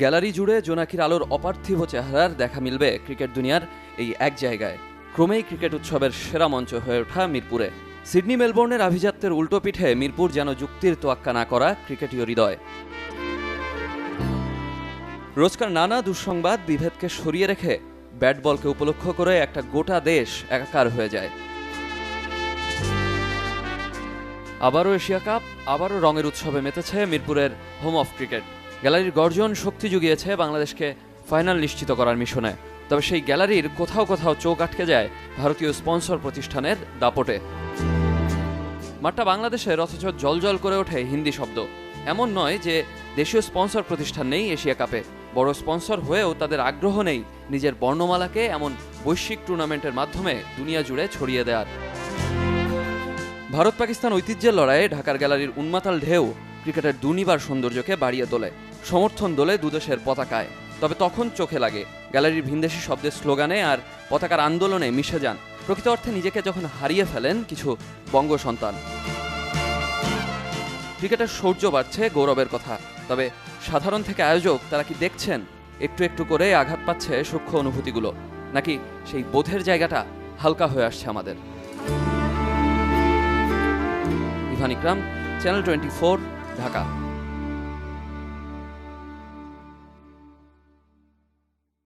Gallery জুড়ে জোনাকির আলোর অপার্থিব চেহারার দেখা মিলবে ক্রিকেট দুনিয়ার এই এক জায়গায়। ক্রমেই ক্রিকেট উৎসবের সেরা মঞ্চ হয়ে ওঠা মিরপুরে। সিডনি মেলবোর্নের আভিজাত্যের উল্টো পিঠে মিরপুর যেন যুক্তির তোয়াক্কা না করা ক্রিকেটীয় হৃদয়। রোজকার নানা দুঃসংবাদ বিভেদকে সরিয়ে রেখে ব্যাট বলকে উপলক্ষ করে একটা গোটা দেশ একাকার হয়ে যায়। আবারও এশিয়া কাপ, আবারও রঙের উৎসবে মেতেছে মিরপুরের হোম অফ ক্রিকেট। গ্যালারির গর্জন শক্তি জুগিয়েছে বাংলাদেশকে ফাইনাল নিশ্চিত করার মিশনে। তবে সেই গ্যালারির কোথাও কোথাও চোখ আটকে যায় ভারতীয় স্পন্সর প্রতিষ্ঠানের দাপটে। মাঠটা বাংলাদেশের অথচ জলজল করে ওঠে হিন্দি শব্দ। এমন নয় যে দেশীয় স্পন্সর প্রতিষ্ঠান নেই এশিয়া কাপে। বড় স্পন্সর হয়েও তাদের আগ্রহ নেই নিজের বর্ণমালাকে এমন বৈশ্বিক টুর্নামেন্টের মাধ্যমে দুনিয়া জুড়ে ছড়িয়ে দেওয়ার ভারত পাকিস্তান ঐতিহ্যের লড়াইয়ে ঢাকার গ্যালারির উন্মাতাল ঢেউ ক্রিকেটের দুনিবার সৌন্দর্যকে বাড়িয়ে তোলে, সমর্থন দোলে দুদেশের পতাকায়। তবে তখন চোখে লাগে, গ্যালারির ভিনদেশি শব্দের স্লোগানে আর পতাকার আন্দোলনে মিশে যান। প্রকৃত অর্থে নিজেকে যখন হারিয়ে ফেলেন কিছু বঙ্গ সন্তান। ক্রিকেটের শৌর্য বাড়ছে গৌরবের কথা, তবে সাধারণ থেকে আয়োজক তারা কি দেখছেন? একটু একটু করে আঘাত পাচ্ছে সূক্ষ্ম অনুভূতিগুলো, নাকি সেই বোধের জায়গাটা হালকা হয়ে আসছে আমাদের? Ivan Ikram, channel twenty 나가.